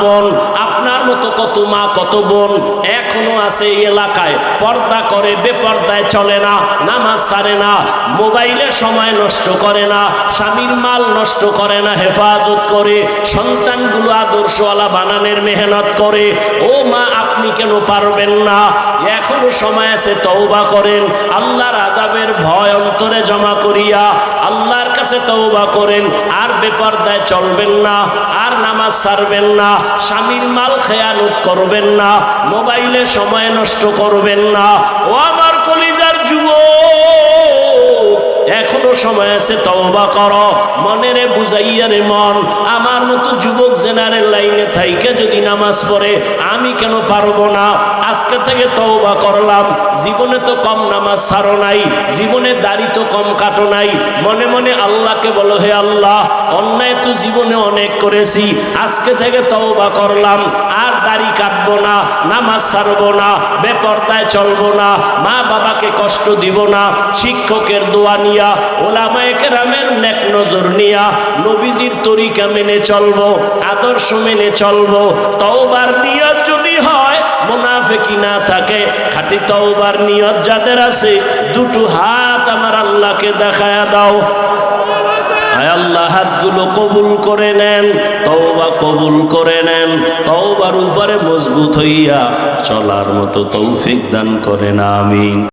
বোন আপনার মতো কত মা, কত বোন এখনও আছে এলাকায়। পর্দা করে, বেপর্দায় চলে না, নামাজ সারে না, মোবাইলে সময় নষ্ট করে না, স্বামীর মাল নষ্ট করে না, হেফাজত করে, সন্তানগুলো আদর্শওয়ালা বানানের মেহনত করে। ও মা, আপনি কেন পারবেন না? এখনও সময় আছে, তওবা করেন। আল্লাহর আজাবের ভয় অন্তরে জমা করিয়া কাছে তওবা করেন, আর বেপর্দায় চলবেন না, আর নামাজ ছাড়বেন না, স্বামীর মাল খেয়ালত করবেন না, মোবাইলে সময় নষ্ট করবেন না। ও এখনও সময় আছে, তওবা কর। মনেরে বুঝাইয়া রে মন, আমার মতো যুবক জেনারের লাইনে থাইকে যদি নামাজ পড়ে, আমি কেন পারব না? আজকে থেকে তওবা করলাম। জীবনে তো কম নামাজ ছাড়ো নাই, জীবনে দাড়ি তো কম কাটো নাই। মনে মনে আল্লাহকে বলো, হে আল্লাহ, অন্যায় জীবনে অনেক করেছি। আজকে থেকে তওবা করলাম। আর দাড়ি কাটবো না, নামাজ ছাড়বো না, বেপর্দায় চলবো না, মা বাবাকে কষ্ট দিব না, শিক্ষকের দোয়া নিয়া, ওলামায়ে কেরামের নেক নজর নিয়া, নবীজির তরিকা মেনে চলবো, আদর্শ মেনে চলবো। তওবার নিয়ত যদি হয়, মুনাফেকি না থাকে, খাঁটি তওবার নিয়ত যাদের আছে, দুটো হাত আমার আল্লাহকে দেখায়া দাও। আল্লাহ কবুল করে নেন কবুল করে নেন উপরে মজবুত হইয়া চলার মতো তৌফিক দান করেন, আমিন।